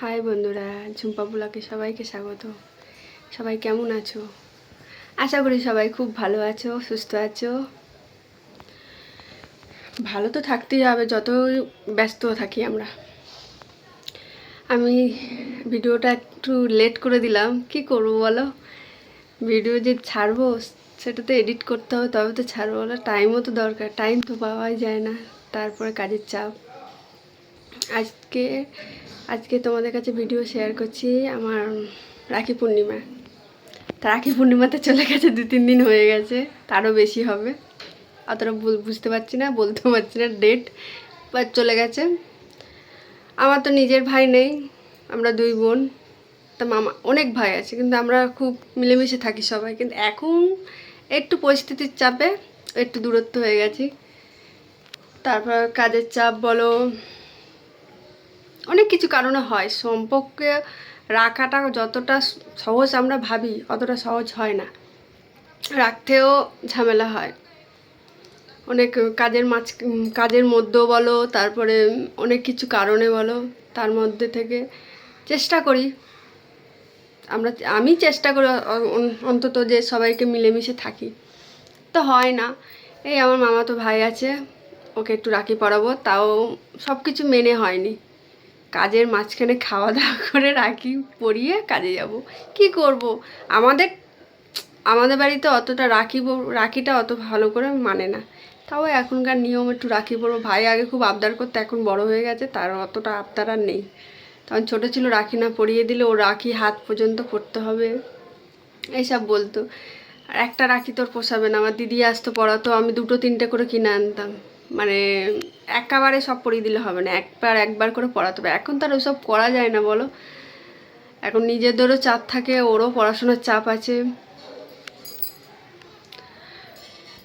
High বন্ধুরা, ঝুম্পা ব্লকে সবাইকে স্বাগত। সবাই কেমন আছো? আশা করি সবাই খুব ভালো আছো, সুস্থ আছো। ভালো তো থাকতেই হবে যত ব্যস্ত থাকি আমরা। আমি ভিডিওটা একটু লেট করে দিলাম, কি করব বলো? ভিডিও যে ছাড়বো, সেটা তো এডিট করতে হবে, তবে তো ছাড়বো বলো। টাইমও তো দরকার টাইম তো পাওয়াই যায় না, তারপরে কাজের চাপ। আজকে আজকে তোমাদের কাছে ভিডিও শেয়ার করছি আমার রাখি পূর্ণিমা। তা রাখি পূর্ণিমাতে চলে গেছে দু তিন দিন হয়ে গেছে, তারও বেশি হবে। অতটা বুঝতে পারছি না, বলতেও পারছি না ডেট বা চলে গেছে। আমার তো নিজের ভাই নেই, আমরা দুই বোন। তা মামা, অনেক ভাই আছে, কিন্তু আমরা খুব মিলেমিশে থাকি সবাই। কিন্তু এখন একটু পরিস্থিতির চাপে একটু দূরত্ব হয়ে গেছি। তারপর কাজের চাপ বলো অনেক কিছু কারণে হয়। সম্পর্কে রাখাটা যতটা সহজ আমরা ভাবি, অতটা সহজ হয় না। রাখতেও ঝামেলা হয়। অনেক কাজের মাঝ, কাজের মধ্যেও বলো, তারপরে অনেক কিছু কারণে বলো, তার মধ্যে থেকে চেষ্টা করি। আমরা, আমি চেষ্টা করি অন্তত যে সবাইকে মিলেমিশে থাকি। তো হয় না। এই আমার মামা তো ভাই আছে, ওকে একটু রাখি পড়াবো, তাও সব কিছু মেনে হয়নি। কাজের মাঝখানে খাওয়া দাওয়া করে রাখি পরিয়ে কাজে যাব। কি করব? আমাদের আমাদের বাড়িতে অতটা রাখি রাখিটা অত ভালো করে মানে না। তাও এখনকার নিয়ম একটু রাখি পরবো ভাই আগে খুব আবদার করতে, এখন বড় হয়ে গেছে, তার অতটা আবদার আর নেই। তখন ছোটো ছিল, রাখি না পরিয়ে দিলে ও রাখি হাত পর্যন্ত করতে হবে। এইসব বলতো। আর একটা রাখি তোর পোষাবে না। আমার দিদি আসতো পড়াতো, আমি দুটো তিনটে করে কিনে আনতাম। মানে একেবারে সব পড়িয়ে দিলে হবে না, একবার একবার করে পড়াতে হবে। এখন তার ওসব করা যায় না বলো। এখন নিজেদেরও চাপ থাকে, ওরও পড়াশোনার চাপ আছে।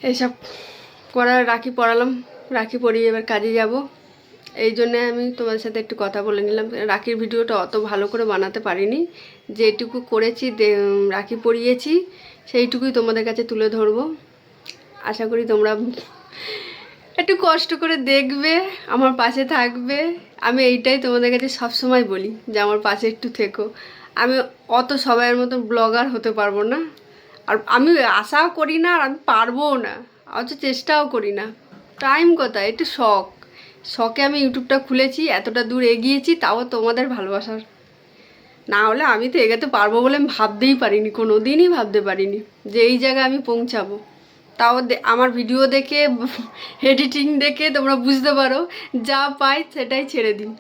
এইসব করার রাখি পড়ালাম, রাখি পরিয়ে এবার কাজে যাব। এই জন্যে আমি তোমাদের সাথে একটু কথা বলে নিলাম। রাখির ভিডিওটা অত ভালো করে বানাতে পারিনি। যেটুকু করেছি রাখি পরিয়েছি সেইটুকুই তোমাদের কাছে তুলে ধরবো। আশা করি তোমরা একটু কষ্ট করে দেখবে, আমার পাশে থাকবে। আমি এইটাই তোমাদের কাছে সবসময় বলি যে আমার পাশে একটু থেকো। আমি অত সবাইয়ের মতো ব্লগার হতে পারব না। আর আমি আশাও করি না আর আমি পারবোও না। অথচ চেষ্টাও করি না। টাইম কোথায়? একটু শখ। শখে আমি ইউটিউবটা খুলেছি, এতটা দূর এগিয়েছি, তাও তোমাদের ভালোবাসার। না হলে আমি তো এগাতে পারব বলে আমি ভাবতেই পারিনি কোনো দিনই ভাবতে পারিনি যে এই জায়গায় আমি পৌঁছাবো। তাও আমার ভিডিও দেখে এডিটিং দেখে তোমরা বুঝতে পারো, যা পাই সেটাই ছেড়ে দিই।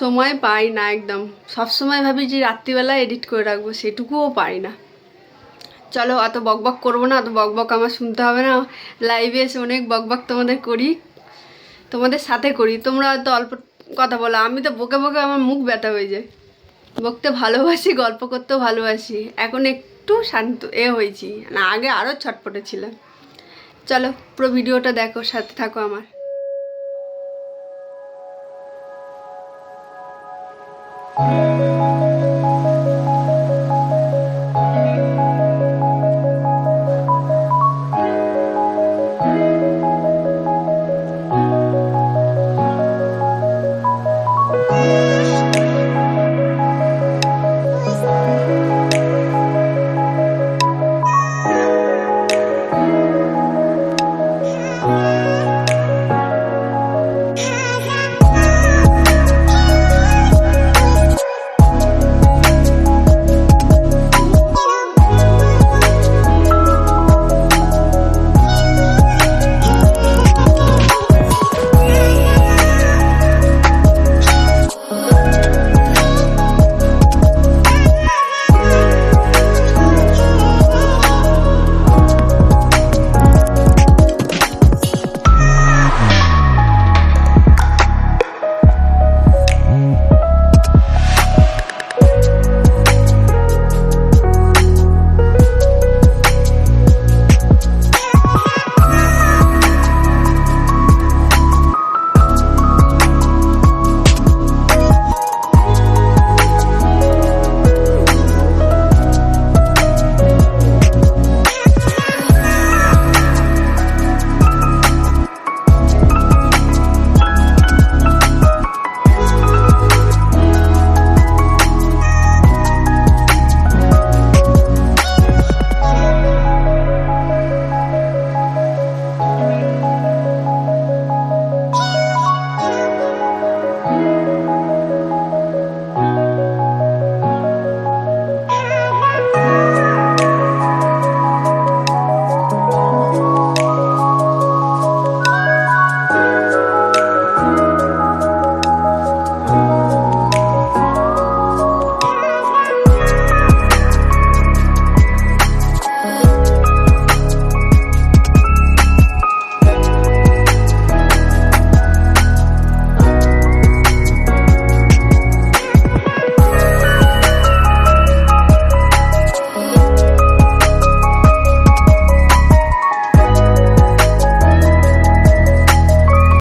সময় পাই না একদম। সবসময় ভাবি যে রাত্রিবেলা এডিট করে রাখব, সেটুকুও পাই না। চলো, অত বকবক করব না, অত বকবক আমার শুনতে হবে না। লাইভে এসে অনেক বকবক তোমাদের করি, তোমাদের সাথে করি। তোমরা হয়তো অল্প কথা বলো, আমি তো বকে বকে আমার মুখ ব্যথা হয়ে যায়। বকতে ভালোবাসি, গল্প করতেও ভালোবাসি। এখন একটু শান্ত এ হয়েছি। না, আগে আরও ছটপটে ছিলাম। চলো, পুরো ভিডিওটা দেখো, সাথে থাকো আমার।